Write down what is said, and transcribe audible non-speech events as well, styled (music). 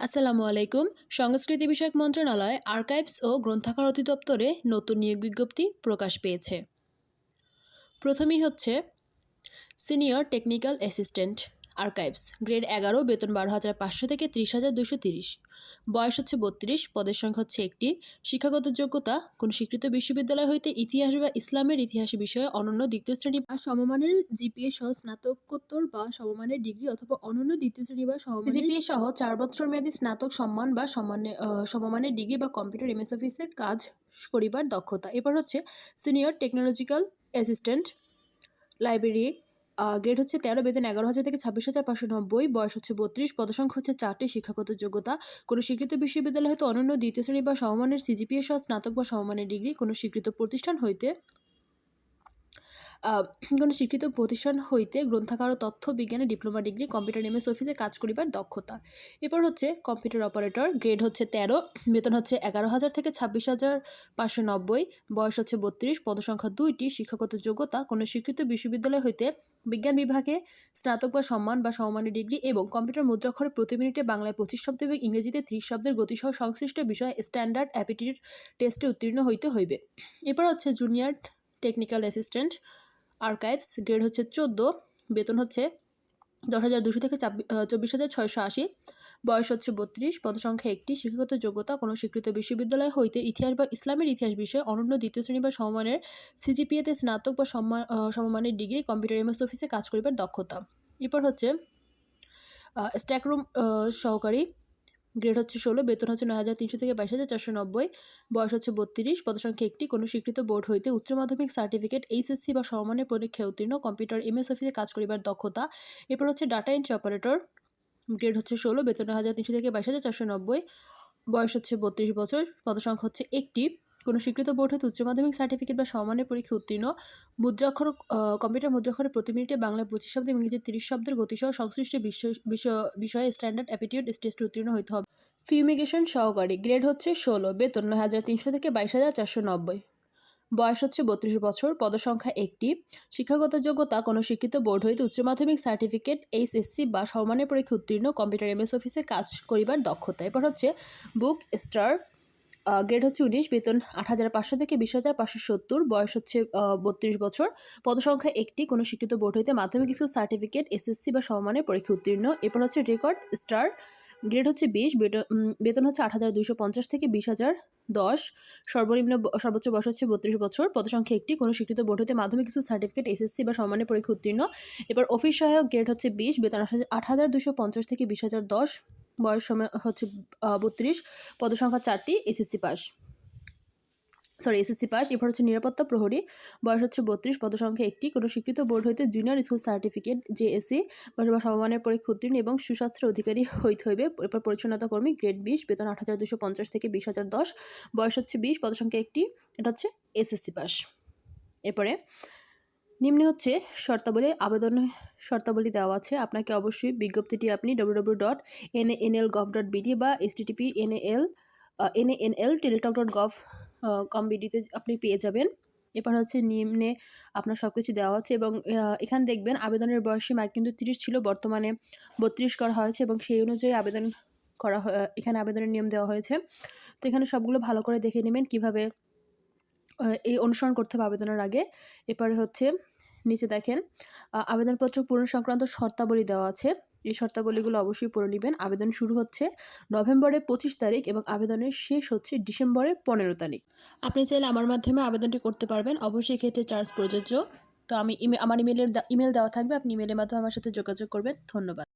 আসসালামু আলাইকুম। সংস্কৃতি বিষয়ক মন্ত্রণালয়, আর্কাইভস ও গ্রন্থাগার অধিদপ্তরে নতুন নিয়োগ বিজ্ঞপ্তি প্রকাশ পেয়েছে। প্রথমেই হচ্ছে, senior technical assistant. Archives grade এগারো বেতন বারো হাজার পাঁচশো থেকে ত্রিশ হাজার দুশো তিরিশ। বয়স হচ্ছে বত্রিশ পদের সংখ্যা হচ্ছে একটি। শিক্ষাগত যোগ্যতা কোনো স্বীকৃত বিশ্ববিদ্যালয় হইতে ইতিহাস বা ইসলামের ইতিহাস বিষয়ে অনন্য দ্বিতীয় শ্রেণি বা সমমানের জিপিএ সহ স্নাতকোত্তর বা সমমানের ডিগ্রি অথবা অনন্য দ্বিতীয় শ্রেণি বা সমমানের জিপিএ সহ চার বছর মেয়াদী স্নাতক সম্মান বা সম্মানের সমমানের ডিগ্রি বা কম্পিউটার এমএস অফিসে কাজ করিবার দক্ষতা। এবার হচ্ছে senior technological assistant library grade হচ্ছে তেরো, বেতন এগারো হাজার থেকে ছাব্বিশ হাজার পাঁচশো নব্বই, বয়স হচ্ছে বত্রিশ, পদসংখ্যা হচ্ছে চারটি, শিক্ষাগত যোগ্যতা। কোনো স্বীকৃত বিশ্ববিদ্যালয় হয়তো অনন্য দ্বিতীয় শ্রেণি বা সমমানের সিজিপিএ সহ স্নাতক বা সমমানের ডিগ্রি, কোনো স্বীকৃত প্রতিষ্ঠান হইতে (clears throat) কোনো স্বীকৃত প্রতিষ্ঠান হইতে গ্রন্থাগার ও তথ্য বিজ্ঞানে ডিপ্লোমা ডিগ্রি, কম্পিউটার এমএস অফিসে কাজ করিবার দক্ষতা। এরপর হচ্ছে কম্পিউটার অপারেটর, গ্রেড হচ্ছে তেরো, বেতন হচ্ছে এগারো হাজার থেকে ছাব্বিশ হাজার পাঁচশো নব্বই, বয়স হচ্ছে বত্রিশ, পদসংখ্যা দুইটি, শিক্ষাগত যোগ্যতা, কোনো স্বীকৃত বিশ্ববিদ্যালয় হইতে বিজ্ঞান বিভাগে স্নাতক বা সম্মান বা সমমানের ডিগ্রি এবং কম্পিউটার মুদ্রাক্ষরে প্রতি মিনিটে বাংলায় পঁচিশ শব্দ এবং ইংরেজিতে ত্রিশ শব্দের গতিসহ সংশ্লিষ্ট বিষয়ে স্ট্যান্ডার্ড অ্যাপিটিউড টেস্টে উত্তীর্ণ হইতে হইবে। এরপর হচ্ছে junior technical assistant archives grade হচ্ছে চোদ্দ, বেতন হচ্ছে দশ হাজার দুশো থেকে চাব্বি- চব্বিশ হাজার ছয়শো আশি, বয়স হচ্ছে বত্রিশ, পদসংখ্যা একটি, শিক্ষাগত যোগ্যতা কোনো স্বীকৃত বিশ্ববিদ্যালয় হইতে ইতিহাস বা ইসলামের ইতিহাস বিষয়ে অনন্য দ্বিতীয় শ্রেণি বা সমমানের সিজিপিএতে স্নাতক বা সমমানের ডিগ্রি কম্পিউটার এমএস অফিসে কাজ করিবার দক্ষতা। এরপর হচ্ছে স্ট্যাকরুম সহকারী গ্রেড হচ্ছে ষোলো, বেতন হচ্ছে নয় হাজার তিনশো থেকে বাইশ হাজার চারশো নব্বই, বয়স হচ্ছে বত্রিশ, পদসংখ্যা একটি, কোনো স্বীকৃত বোর্ড হইতে উচ্চ মাধ্যমিক সার্টিফিকেট, এইচএসসি বা সমমানের পরীক্ষায় উত্তীর্ণ, কম্পিউটার, এমএস অফিসে কাজ করিবার দক্ষতা। এরপর হচ্ছে ডাটা এন্ট্রি অপারেটর, গ্রেড হচ্ছে ষোলো, বেতন হাজার তিনশো থেকে বাইশ হাজার চারশো নব্বই, বয়স হচ্ছে বত্রিশ বছর, পদসংখ্যা হচ্ছে একটি। কোনো স্বীকৃত বোর্ড হতে উচ্চ মাধ্যমিক সার্টিফিকেট বা সমমানের পরীক্ষা উত্তীর্ণ। মুদ্রাক্ষর কম্পিউটার মুদ্রাক্ষরে প্রতি মিনিটে বাংলায় পঁচিশ শব্দ ইংরেজি তিরিশ শব্দের গতিসহ সংশ্লিষ্ট বিষয় স্ট্যান্ডার্ড অ্যাপিটিউড টেস্টে উত্তীর্ণ হইতে হবে। ফিউমিগেশন সহকারী গ্রেড হচ্ছে ষোলো, বেতন নয় হাজার তিনশো থেকে বাইশ হাজার চারশো নব্বই। বয়স হচ্ছে বত্রিশ বছর, পদসংখ্যা একটি। শিক্ষাগত যোগ্যতা, কোনো শিক্ষিত বোর্ড হইতে উচ্চ মাধ্যমিক সার্টিফিকেট এইচএসসি বা সমমানের পরীক্ষা উত্তীর্ণ কম্পিউটার এমএস অফিসে কাজ করিবার দক্ষতা। এরপর হচ্ছে বুক স্টার গ্রেড হচ্ছে উনিশ, বেতন আট হাজার পাঁচশো থেকে বিশ হাজার পাঁচশো সত্তর, বয়স হচ্ছে বত্রিশ বছর। পদসংখ্যা একটি, কোনো শিক্ষিত বোর্ড হইতে মাধ্যমিক স্কুল সার্টিফিকেট এসএসসি বা সমমানের পরীক্ষা উত্তীর্ণ। এরপর হচ্ছে রেকর্ড স্টার গ্রেড হচ্ছে বিশ বেতন হচ্ছে আট হাজার দুইশো পঞ্চাশ থেকে বিশ হাজার দশ। সর্বনিম্ন সর্বোচ্চ বয়স হচ্ছে বত্রিশ বছর। পদসংখ্যা একটি, কোনো স্বীকৃত বোর্ড হতে মাধ্যমিক কিছু সার্টিফিকেট এসএসসি বা সমানের পরীক্ষা উত্তীর্ণ। এবার অফিস সহায়ক গ্রেড হচ্ছে বিশ, বেতন আট হাজার দুশো পঞ্চাশ থেকে বিশ হাজার দশ। বয়স হচ্ছে বত্রিশ, পদসংখ্যা চারটি, SSC pass. Sorry SSC pass, এরপর হচ্ছে নিরাপত্তা প্রহরী, বয়স হচ্ছে বত্রিশ, পদসংখ্যা একটি। কোনো স্বীকৃত বোর্ড হইতে জুনিয়র স্কুল সার্টিফিকেট জেএসসি বা সমমানের পরীক্ষা উত্তীর্ণ এবং সুস্বাস্থ্যের অধিকারী হইতে হইবে। এরপর পরিচ্ছন্নতা কর্মী গ্রেড বিশ, বেতন আট হাজার দুশো পঞ্চাশ থেকে বিশ হাজার দশ। বয়স হচ্ছে বিশ, পদসংখ্যা একটি, এটা হচ্ছে এসএসসি পাস। এরপরে নিম্নে হচ্ছে শর্তাবলী, আবেদন শর্তাবলী দেওয়া আছে। আপনাকে অবশ্যই বিজ্ঞপ্তিটি আপনি W W dot N N L gov dot BD বা S TTP N L N N L Teletalk dot gov com বিডিতে আপনি পেয়ে যাবেন। এরপর হচ্ছে নিম্নে আপনার সব কিছু দেওয়া আছে এবং এখানে দেখবেন আবেদনের বয়সীমা কিন্তু তিরিশ ছিল, বর্তমানে বত্রিশ করা হয়েছে এবং সেই অনুযায়ী আবেদন করা এখানে আবেদনের নিয়ম দেওয়া হয়েছে। তো এখানে সবগুলো ভালো করে দেখে নেবেন কীভাবে এই অনুসরণ করতে হবে আবেদনের আগে। এরপরে হচ্ছে নিচে দেখেন আবেদনপত্র পূরণ সংক্রান্ত শর্তাবলী দেওয়া আছে। এই শর্তাবলীগুলো অবশ্যই পড়ে নেবেন। আবেদন শুরু হচ্ছে নভেম্বরের পঁচিশ তারিখ এবং আবেদনের শেষ হচ্ছে ডিসেম্বরের পনেরো তারিখ। আপনি চাইলে আমার মাধ্যমে আবেদনটি করতে পারবেন। অবশ্যই ক্ষেত্রে চার্জ প্রযোজ্য। তো আমি আমার ইমেলের ইমেল দেওয়া থাকবে। আপনি ইমেলের মাধ্যমে আমার সাথে যোগাযোগ করবেন। ধন্যবাদ।